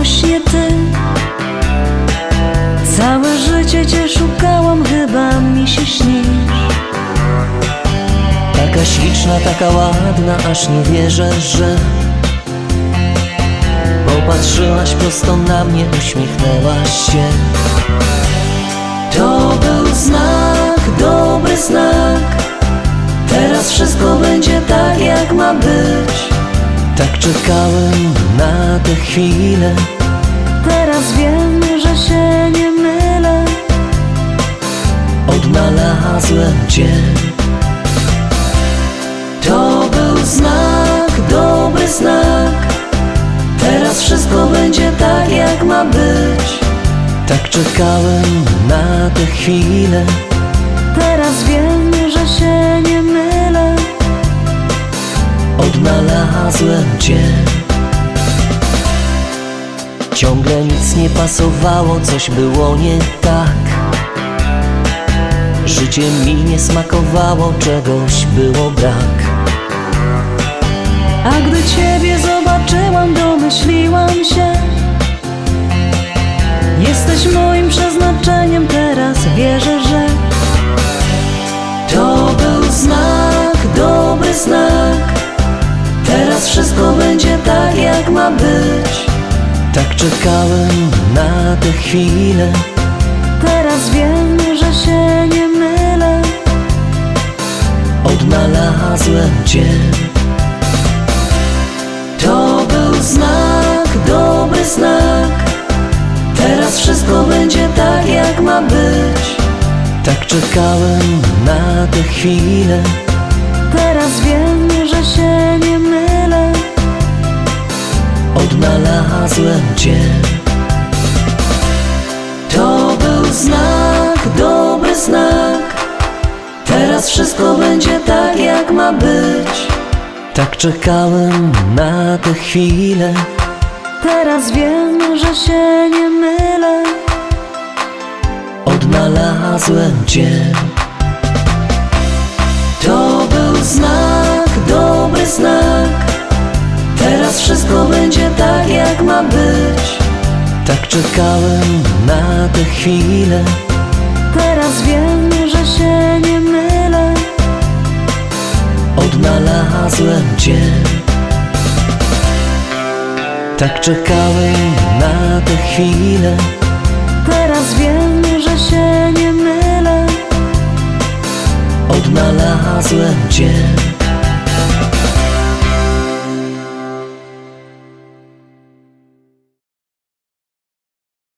właśnie ty. Całe życie cię szukałam, chyba mi się śnisz. Taka śliczna, taka ładna, aż nie wierzę, że Popatrzyłaś prosto na mnie, uśmiechnęłaś się. To był znak, dobry znak. Teraz wszystko będzie tak, jak ma być. Tak czekałem na tę chwilę Teraz wiem, że się nie mylę. Odnalazłem Cię. To był znak, dobry znak. Teraz wszystko będzie tak jak ma być. Tak czekałem na tę chwilę Teraz wiem, że się nie mylę. Odnalazłem Cię Ciągle nic nie pasowało, coś było nie tak. Życie mi nie smakowało, czegoś było brak. A gdy Ciebie zobaczyłam, domyśliłam się Jesteś moim przeznaczeniem, teraz wierzę, że To był znak, dobry znak. Teraz wszystko będzie tak jak ma być Tak czekałem na tę chwilę Teraz wiem, że się nie mylę. Odnalazłem Cię. To był znak, dobry znak. Teraz wszystko będzie tak jak ma być. Tak czekałem na tę chwilę Teraz wiem, Teraz wszystko będzie tak jak ma być. Tak czekałem na tę chwilę Teraz wiem, że się nie mylę. Odnalazłem Cię. To był znak, dobry znak. Teraz wszystko będzie tak jak ma być. Tak czekałem na tę chwilę Teraz wiem, że się nie Cię Tak czekałem na tę chwilę Teraz wiem, że się nie mylę. Odnalazłem Cię